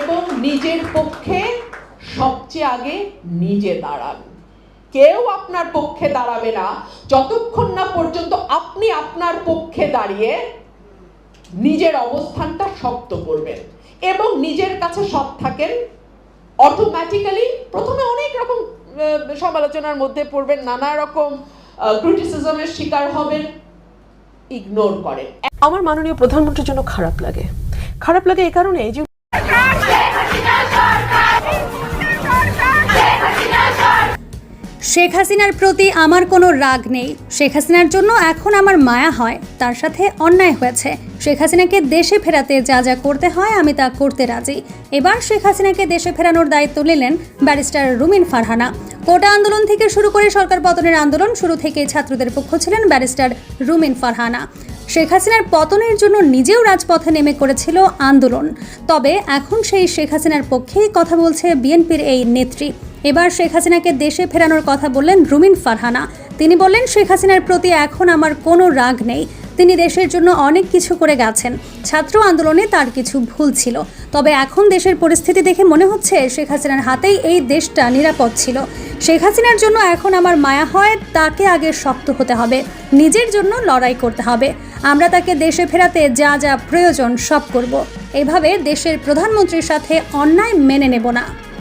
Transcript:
এবং নিজের পক্ষে সবচেয়ে আগে নিজে দাঁড়ান। কেউ আপনার পক্ষে দাঁড়াবে না। যতক্ষণ না পর্যন্ত আপনি আপনার পক্ষে দাঁড়িয়ে নিজের অবস্থানটা শক্ত করবেন এবং নিজের কাছে সৎ থাকেন অটোমেটিক্যালি প্রথমে অনেক রকম সমালোচনার মধ্যে পড়বেন, নানা রকম ক্রিটিসিজমের শিকার হবেন ইগনোর করেন। আমার মাননীয় প্রধানমন্ত্রীর জন্য খারাপ লাগে। খারাপ লাগে এই কারণে যে শেখ হাসিনার প্রতি আমার কোনো রাগ নেই। শেখ হাসিনার জন্য এখন আমার মায়া হয়, তার সাথে অন্যায় হয়েছে। শেখ হাসিনাকে দেশে ফেরাতে যা যা করতে হয় আমি তা করতে রাজি। এবার শেখ হাসিনাকে দেশে ফেরানোর দায়িত্ব নিলেন ব্যারিস্টার রুমিন ফারহানা। কোটা আন্দোলন থেকে শুরু করে সরকার পতনের আন্দোলন শুরু থেকে ছাত্রদের পক্ষ ছিলেন ব্যারিস্টার রুমিন ফারহানা। শেখ হাসিনার পতনের জন্য নিজেও রাজপথে নেমে করেছিল আন্দোলন। তবে এখন সেই শেখ হাসিনার পক্ষেই কথা বলছে বিএনপির এই নেত্রী। এবার শেখ হাসিনাকে দেশে ফেরানোর কথা বললেন রুমিন ফারহানা। তিনি বললেন, শেখ হাসিনার প্রতি এখন আমার কোনো রাগ নেই। তিনি দেশের জন্য অনেক কিছু করে গেছেন। ছাত্র আন্দোলনে তার কিছু ভুল ছিল। তবে এখন দেশের পরিস্থিতি দেখে মনে হচ্ছে, শেখ হাসিনার হাতেই এই দেশটা নিরাপদ ছিল। শেখ হাসিনার জন্য এখন আমার মায়া হয়, তাকে আগে শক্ত হতে হবে। নিজের জন্য লড়াই করতে হবে। আমরা তাকে দেশে ফেরাতে যা যা প্রয়োজন সব করব। এভাবে দেশের প্রধানমন্ত্রীর সাথে অন্যায় মেনে নেব না।